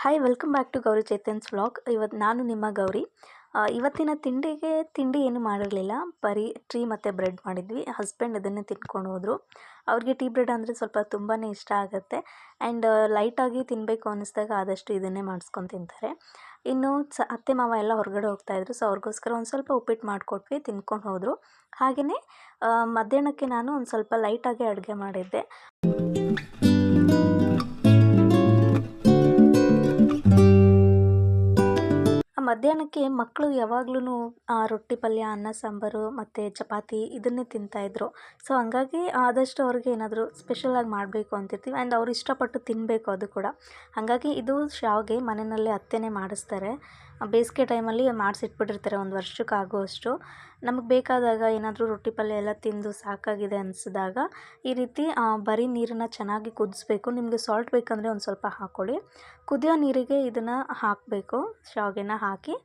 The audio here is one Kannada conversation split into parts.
Hi welcome back to Gauri Chetan's vlog ಇವತ್ತು ನಾನು ನಿಮ್ಮ ಗೌರಿ. ಇವತ್ತಿನ ತಿಂಡಿಗೆ ತಿಂಡಿ ಏನು ಮಾಡಿರಲಿಲ್ಲ. ಬರೀ ಟೀ ಮತ್ತು ಬ್ರೆಡ್ ಮಾಡಿದ್ವಿ. ಹಸ್ಬೆಂಡ್ ಅದನ್ನೇ ತಿನ್ಕೊಂಡು ಹೋದರು. ಅವ್ರಿಗೆ ಟೀ ಬ್ರೆಡ್ ಅಂದರೆ ಸ್ವಲ್ಪ ತುಂಬಾ ಇಷ್ಟ ಆಗುತ್ತೆ. ಆ್ಯಂಡ್ ಲೈಟಾಗಿ ತಿನ್ನಬೇಕು ಅನ್ನಿಸ್ದಾಗ ಆದಷ್ಟು ಇದನ್ನೇ ಮಾಡಿಸ್ಕೊಂಡು ತಿಂತಾರೆ. ಇನ್ನು ಸ, ಅತ್ತೆ ಮಾವ ಎಲ್ಲ ಹೊರಗಡೆ ಹೋಗ್ತಾಯಿದ್ರು ಸೊ ಅವ್ರಿಗೋಸ್ಕರ ಒಂದು ಸ್ವಲ್ಪ ಉಪ್ಪಿಟ್ಟು ಮಾಡಿಕೊಟ್ವಿ, ತಿನ್ಕೊಂಡು ಹೋದರು. ಹಾಗೆಯೇ ಮಧ್ಯಾಹ್ನಕ್ಕೆ ನಾನು ಒಂದು ಸ್ವಲ್ಪ ಲೈಟಾಗಿ ಅಡುಗೆ ಮಾಡಿದ್ದೆ. ಮಧ್ಯಾಹ್ನಕ್ಕೆ ಮಕ್ಕಳು ಯಾವಾಗ್ಲೂ ರೊಟ್ಟಿ ಪಲ್ಯ, ಅನ್ನ, ಸಾಂಬಾರು ಮತ್ತು ಚಪಾತಿ ಇದನ್ನೇ ತಿಂತಾಯಿದ್ರು ಸೊ, ಹಂಗಾಗಿ ಆದಷ್ಟು ಅವ್ರಿಗೆ ಏನಾದರೂ ಸ್ಪೆಷಲಾಗಿ ಮಾಡಬೇಕು ಅಂತಿರ್ತೀವಿ. ಆ್ಯಂಡ್ ಅವ್ರು ಇಷ್ಟಪಟ್ಟು ತಿನ್ನಬೇಕು ಅದು ಕೂಡ. ಹಾಗಾಗಿ ಇದು ಶಾವಿಗೆ ಮನೆಯಲ್ಲೇ ಅತ್ತೆನೇ ಮಾಡಿಸ್ತಾರೆ. ಬೇಸಿಗೆ ಟೈಮಲ್ಲಿ ಮಾಡಿಸಿಟ್ಬಿಟ್ಟಿರ್ತಾರೆ ಒಂದು ವರ್ಷಕ್ಕೆ ಆಗುವಷ್ಟು ನಮಗೆ ಬೇಕಾದಾಗ ಏನಾದರೂ ರೊಟ್ಟಿ ಪಲ್ಯ ಎಲ್ಲ ತಿಂದು ಸಾಕಾಗಿದೆ ಅನಿಸಿದಾಗ ಈ ರೀತಿ ಬರೀ ನೀರನ್ನು ಚೆನ್ನಾಗಿ ಕುದಿಸ್ಬೇಕು. ನಿಮಗೆ ಸಾಲ್ಟ್ ಬೇಕಂದರೆ ಒಂದು ಸ್ವಲ್ಪ ಹಾಕ್ಕೊಳ್ಳಿ ಕುದಿಯೋ ನೀರಿಗೆ ಇದನ್ನು ಹಾಕಬೇಕು, ಶಾವಿಗೆನ ಹಾಕಿ.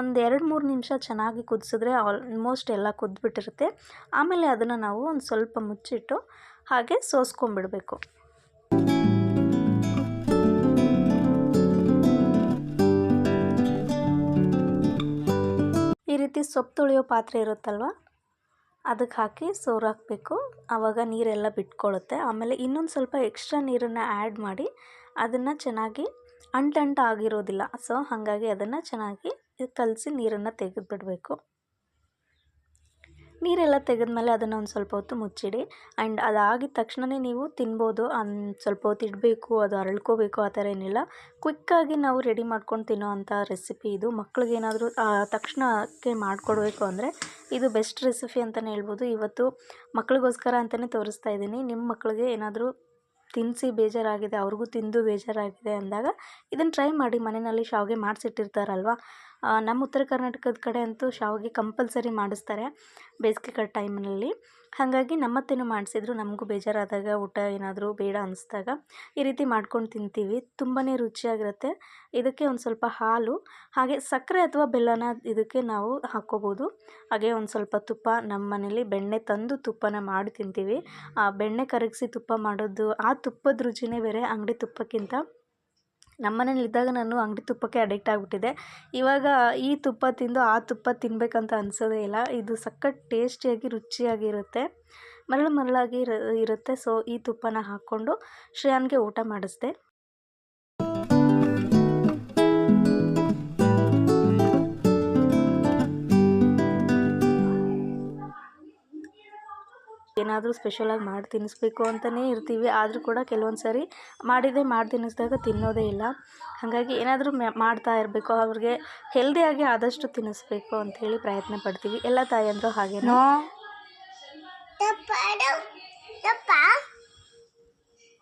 ಒಂದು ಎರಡು ಮೂರು ನಿಮಿಷ ಚೆನ್ನಾಗಿ ಕುದಿಸಿದ್ರೆ ಆಲ್ಮೋಸ್ಟ್ ಎಲ್ಲ ಕುದ್ಬಿಟ್ಟಿರುತ್ತೆ. ಆಮೇಲೆ ಅದನ್ನು ನಾವು ಒಂದು ಸ್ವಲ್ಪ ಮುಚ್ಚಿಟ್ಟು ಹಾಗೆ ಸೋಸ್ಕೊಂಡ್ಬಿಡಬೇಕು. ರೀತಿ ಸೊಪ್ಪು ತೊಳೆಯೋ ಪಾತ್ರೆ ಇರುತ್ತಲ್ವ? ಅದಕ್ಕೆ ಹಾಕಿ ಸೋರು ಹಾಕಬೇಕು. ಆವಾಗ ನೀರೆಲ್ಲ ಬಿಟ್ಕೊಳ್ಳುತ್ತೆ ಆಮೇಲೆ ಇನ್ನೊಂದು ಸ್ವಲ್ಪ ಎಕ್ಸ್ಟ್ರಾ ನೀರನ್ನು ಆ್ಯಡ್ ಮಾಡಿ ಅದನ್ನು ಚೆನ್ನಾಗಿ ಅಂಟಂಟ ಆಗಿರೋದಿಲ್ಲ. ಸೊ ಹಾಗಾಗಿ ಅದನ್ನು ಚೆನ್ನಾಗಿ ಕಲಸಿ ನೀರನ್ನು ತೆಗೆದುಬಿಡಬೇಕು. ನೀರೆಲ್ಲ ತೆಗೆದ್ಮೇಲೆ ಅದನ್ನು ಒಂದು ಸ್ವಲ್ಪ ಹೊತ್ತು ಮುಚ್ಚಿಡಿ. ಆ್ಯಂಡ್ ಅದಾಗಿದ ತಕ್ಷಣವೇ ನೀವು ತಿನ್ಬೋದು. ಸ್ವಲ್ಪ ಹೊತ್ತು ಇಡಬೇಕು, ಅದು ಅರಳ್ಕೋಬೇಕು, ಆ ಥರ ಏನಿಲ್ಲ. ಕ್ವಿಕ್ಕಾಗಿ ನಾವು ರೆಡಿ ಮಾಡ್ಕೊಂಡು ತಿನ್ನೋ ಅಂಥ ರೆಸಿಪಿ ಇದು. ಮಕ್ಳಿಗೇನಾದರೂ ತಕ್ಷಣಕ್ಕೆ ಮಾಡಿಕೊಡ್ಬೇಕು ಅಂದರೆ ಇದು ಬೆಸ್ಟ್ ರೆಸಿಪಿ ಅಂತಲೇ ಹೇಳ್ಬೋದು. ಇವತ್ತು ಮಕ್ಳಿಗೋಸ್ಕರ ಅಂತಲೇ ತೋರಿಸ್ತಾ ಇದ್ದೀನಿ. ನಿಮ್ಮ ಮಕ್ಳಿಗೆ ಏನಾದರೂ ತಿನ್ನಿಸಿ ಬೇಜಾರಾಗಿದೆ, ಅವ್ರಿಗೂ ತಿಂದು ಬೇಜಾರಾಗಿದೆ ಅಂದಾಗ ಇದನ್ನು ಟ್ರೈ ಮಾಡಿ ಮನೆಯಲ್ಲಿ ಶಾವಿಗೆ ಮಾಡಿಸಿಟ್ಟಿರ್ತಾರಲ್ವ? ನಮ್ಮ ಉತ್ತರ ಕರ್ನಾಟಕದ ಕಡೆ ಅಂತೂ ಶಾವಿಗೆ ಕಂಪಲ್ಸರಿ ಮಾಡಿಸ್ತಾರೆ ಬೇಸಿಗೆ ಕಡೆ ಟೈಮ್ನಲ್ಲಿ ಹಾಗಾಗಿ ನಮ್ಮತ್ತೆನೂ ಮಾಡಿಸಿದ್ರು, ನಮಗೂ ಬೇಜಾರಾದಾಗ ಊಟ ಏನಾದರೂ ಬೇಡ ಅನಿಸ್ದಾಗ ಈ ರೀತಿ ಮಾಡ್ಕೊಂಡು ತಿಂತೀವಿ. ತುಂಬಾ ರುಚಿಯಾಗಿರುತ್ತೆ. ಇದಕ್ಕೆ ಒಂದು ಸ್ವಲ್ಪ ಹಾಲು, ಹಾಗೆ ಸಕ್ಕರೆ ಅಥವಾ ಬೆಲ್ಲನ ಇದಕ್ಕೆ ನಾವು ಹಾಕ್ಕೋಬೋದು. ಹಾಗೆ ಒಂದು ಸ್ವಲ್ಪ ತುಪ್ಪ ನಮ್ಮ ಮನೇಲಿ ಬೆಣ್ಣೆ ತಂದು ತುಪ್ಪನ ಮಾಡಿ ತಿಂತೀವಿ. ಆ ಬೆಣ್ಣೆ ಕರಗಿಸಿ ತುಪ್ಪ ಮಾಡೋದು, ಆ ತುಪ್ಪದ ರುಚಿನೇ ಬೇರೆ, ಅಂಗಡಿ ತುಪ್ಪಕ್ಕಿಂತ ನಮ್ಮ ಮನೇಲಿ ಇದ್ದಾಗ ನಾನು ಅಂಗಡಿ ತುಪ್ಪಕ್ಕೆ ಅಡಿಕ್ಟ್ ಆಗಿಬಿಟ್ಟಿದ್ದೆ. ಇವಾಗ ಈ ತುಪ್ಪ ತಿಂದು ಆ ತುಪ್ಪ ತಿನ್ನಬೇಕಂತ ಅನಿಸೋದೇ ಇಲ್ಲ. ಇದು ಸಖತ್ ಟೇಸ್ಟಿಯಾಗಿ ರುಚಿಯಾಗಿರುತ್ತೆ. ಮರಳು ಮರಳಾಗಿ ಇರ, ಇರುತ್ತೆ. ಸೊ ಈ ತುಪ್ಪನ ಹಾಕ್ಕೊಂಡು ಶ್ರೇಯಾನ್ಗೆ ಊಟ ಮಾಡಿಸ್ದೆ. ಏನಾದರೂ ಸ್ಪೆಷಲಾಗಿ ಮಾಡಿ ತಿನ್ನಿಸ್ಬೇಕು ಅಂತಲೇ ಇರ್ತೀವಿ. ಆದರೂ ಕೂಡ ಕೆಲವೊಂದು ಸರಿ ಮಾಡಿದ್ದೇ ಮಾಡಿ ತಿನ್ನಿಸಿದಾಗ ತಿನ್ನೋದೇ ಇಲ್ಲ. ಹಾಗಾಗಿ ಏನಾದರೂ ಮಾಡ್ತಾ ಇರಬೇಕು. ಅವ್ರಿಗೆ ಹೆಲ್ದಿಯಾಗಿ ಆದಷ್ಟು ತಿನ್ನಿಸ್ಬೇಕು ಅಂಥೇಳಿ ಪ್ರಯತ್ನ ಪಡ್ತೀವಿ. ಎಲ್ಲ ತಾಯಂದರು ಹಾಗೇನೋ.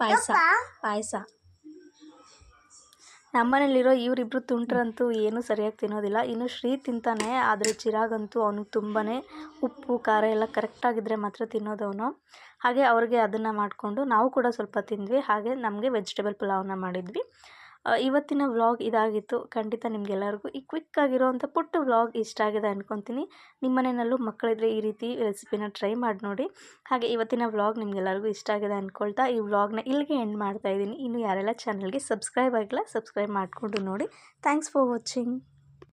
ಪಾಯಸ. ಪಾಯಸ. ನಮ್ಮನೇಲಿರೋ ಇವರಿಬ್ರು ತುಂಟ್ರಂತೂ ಏನೂ ಸರಿಯಾಗಿ ತಿನ್ನೋದಿಲ್ಲ. ಇನ್ನು ಶ್ರೀ ತಿಂತಾನೆ, ಆದರೆ ಚಿರಾಗಂತೂ ಅವನಿಗೆ ತುಂಬಾ ಉಪ್ಪು, ಖಾರ ಎಲ್ಲ ಕರೆಕ್ಟಾಗಿದ್ದರೆ ಮಾತ್ರ ತಿನ್ನೋದವನು ಹಾಗೆ ಅವ್ರಿಗೆ ಅದನ್ನು ಮಾಡಿಕೊಂಡು ನಾವು ಕೂಡ ಸ್ವಲ್ಪ ತಿಂದ್ವಿ. ಹಾಗೆ ನಮಗೆ ವೆಜಿಟೇಬಲ್ ಪಲಾವ್ನ ಮಾಡಿದ್ವಿ. ಇವತ್ತಿನ ವ್ಲಾಗ್ ಇದಾಗಿತ್ತು. ಖಂಡಿತ ನಿಮಗೆಲ್ಲರಿಗೂ ಈ ಕ್ವಿಕ್ ಆಗಿರೋವಂಥ ಪುಟ್ಟ ವ್ಲಾಗ್ ಇಷ್ಟ ಆಗಿದೆ ಅಂದ್ಕೊತೀನಿ ನಿಮ್ಮ ಮನೆಯಲ್ಲೂ ಮಕ್ಕಳಿದ್ರೆ ಈ ರೀತಿ ರೆಸಿಪಿನ ಟ್ರೈ ಮಾಡಿ ನೋಡಿ. ಹಾಗೆ ಇವತ್ತಿನ ವ್ಲಾಗ್ ನಿಮಗೆಲ್ಲರಿಗೂ ಇಷ್ಟ ಆಗಿದೆ ಅಂದ್ಕೊಳ್ತಾ ಈ ವ್ಲಾಗ್ನ ಇಲ್ಲಿಗೆ ಎಂಡ್ ಮಾಡ್ತಾ ಇದ್ದೀನಿ. ಇನ್ನು ಯಾರೆಲ್ಲ ಚಾನಲ್ಗೆ ಸಬ್ಸ್ಕ್ರೈಬ್ ಆಗಿಲ್ಲ ಸಬ್ಸ್ಕ್ರೈಬ್ ಮಾಡಿಕೊಂಡು ನೋಡಿ. Thanks for watching